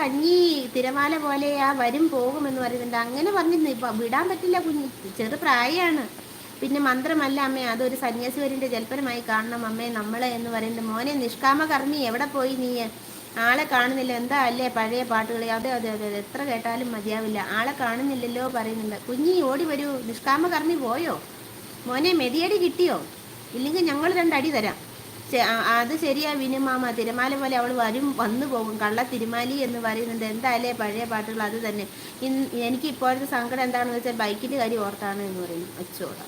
കഞ്ഞി തിരമാല പോലെ ആ വരും പോകുമെന്ന് പറയുന്നുണ്ട്. അങ്ങനെ ഇപ്പൊ വിടാൻ പറ്റില്ല കുഞ്ഞ്. ചെറു പ്രായമാണ് പിന്നെ മന്ത്രമല്ല അമ്മേ അതൊരു സന്യാസിവരിന്റെ ജൽപ്പനമായി കാണണം അമ്മേ നമ്മളെ എന്ന് പറയുന്നത് മോനെ നിഷ്കാമ കർമ്മി എവിടെ പോയി നീ? ആളെ കാണുന്നില്ല. എന്താ അല്ലേ പഴയ പാട്ടുകൾ അതെ അതെ അതെ എത്ര കേട്ടാലും മതിയാവില്ല. ആളെ കാണുന്നില്ലല്ലോ പറയുന്നുണ്ട്. കുഞ്ഞി ഓടി വരൂ. നിഷ്കാമ കർമ്മി പോയോ? മോനെ മെതിയടി കിട്ടിയോ? ഇല്ലെങ്കിൽ ഞങ്ങൾ രണ്ടടി തരാം. അത് ശരിയാ വിനുമാമ തിരമാല പോലെ അവൾ വരും വന്നു പോകും. കള്ള തിരുമാലി എന്ന് പറയുന്നുണ്ട്. എന്തായാലേ പഴയ പാട്ടുകൾ അത് തന്നെ. എനിക്ക് ഇപ്പോഴത്തെ സങ്കടം എന്താണെന്ന് വെച്ചാൽ ബൈക്കിന്റെ കാര്യം ഓർത്താണ് എന്ന് പറയും. അച്ചോടാ.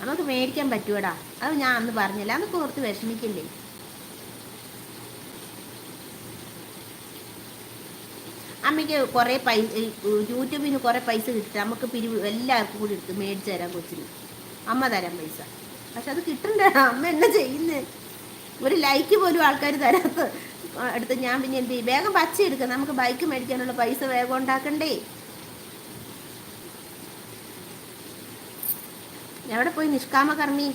നമുക്ക് മേടിക്കാൻ പറ്റൂടാ അത് ഞാൻ അന്ന് പറഞ്ഞില്ല. അന്ന് ഓർത്ത് വിഷമിക്കില്ലേ? അമ്മയ്ക്ക് കുറേ പൈസ യൂട്യൂബിന് കുറേ പൈസ കിട്ടും. നമുക്ക് പിരിവ് എല്ലാവർക്കും കൂടി എടുത്ത് മേടിച്ചു തരാം കൊച്ചിന്. അമ്മ തരാം പൈസ. പക്ഷെ അത് കിട്ടണ്ട? അമ്മ എന്നാ ചെയ്യുന്നേ? ഒരു ലൈക്ക് പോലും ആൾക്കാർ തരാത്ത അടുത്ത് ഞാൻ പിന്നെ എന്ത് ചെയ്യും? വേഗം പച്ച എടുക്കാം. നമുക്ക് ബൈക്ക് മേടിക്കാനുള്ള പൈസ വേഗം ഉണ്ടാക്കണ്ടേ? എവിടെ പോയി? നിഷ്കാമകർമ്മി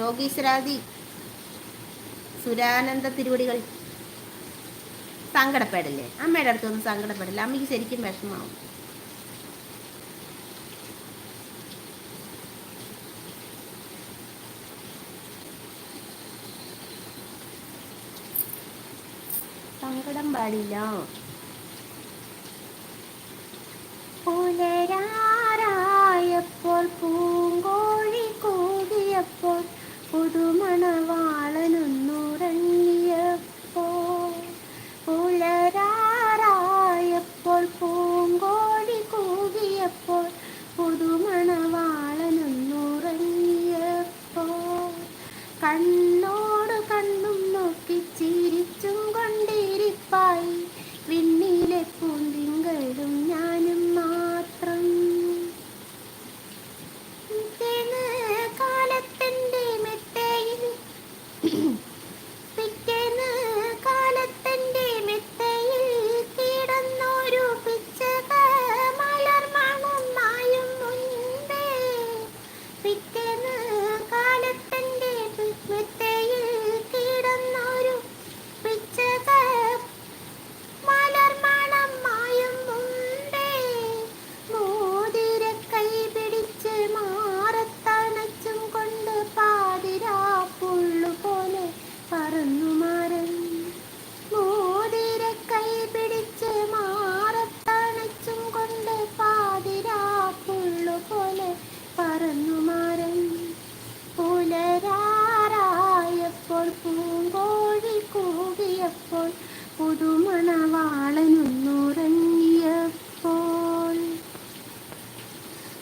യോഗീശ്വരാദി സുരാനന്ദ തിരുവടികൾ. സങ്കടപ്പെടല്ലേ? അമ്മയുടെ അടുത്തൊന്നും സങ്കടപ്പെടില്ല? അമ്മയ്ക്ക് ശരിക്കും വിഷമാവും സങ്കടം പാടില്ല. പുലരാറായപ്പോൾ പൂങ്കോഴി കൂടിയപ്പോൾ പുതുമണവാളനൊന്നുറങ്ങിയപ്പോൾ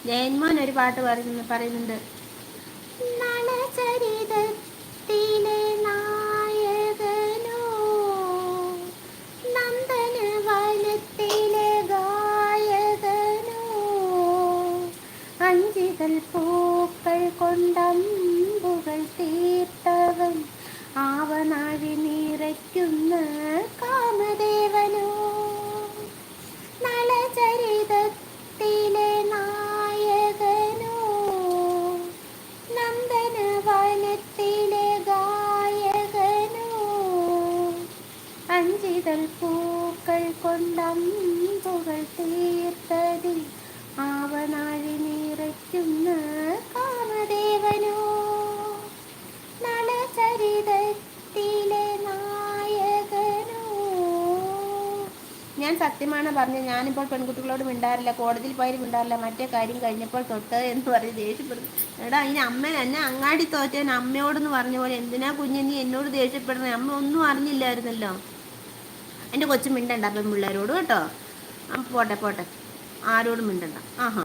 ജയന്മോൻ ഒരു പാട്ട് പറയുന്നു പറയുന്നുണ്ട്. നളചരിതത്തിലെ നായകനോ നന്ദനവനത്തിലെ ഗായകനോ അഞ്ചിതൽ പൂക്കൾ കൊണ്ടമ്പുകൾ തീർത്തവൻ ആവനാഴി നിറയ്ക്കുന്ന കാമദേവനോ. അഞ്ചിതൽ പൂക്കൾ കൊണ്ടമ്പുകൾ തീർത്തതിൽ ആവനാഴി നിറയ്ക്കുന്ന കാമദേവനോ. നളചരിതത്തിലെ ഞാൻ സത്യമാണ് പറഞ്ഞത് ഞാനിപ്പോൾ പെൺകുട്ടികളോട് മിണ്ടാറില്ല കോടതിയിൽ പോയി മിണ്ടാറില്ല മറ്റേ കാര്യം കഴിഞ്ഞപ്പോൾ തൊട്ട് എന്ന് പറഞ്ഞ് ദേഷ്യപ്പെടുന്നു. എടാ അതിന് അമ്മ എന്നെ അങ്ങാടി തോറ്റവൻ അമ്മയോടെന്ന് പറഞ്ഞ പോലെ എന്തിനാ കുഞ്ഞ് നീ എന്നോട് ദേഷ്യപ്പെടുന്നത് അമ്മ ഒന്നും അറിഞ്ഞില്ലായിരുന്നല്ലോ. എന്റെ കൊച്ചു മിണ്ടണ്ട അപ്പം പിള്ളേരോട് കേട്ടോ. പോട്ടെ പോട്ടെ. ആരോടും മിണ്ടണ്ട. ആഹാ.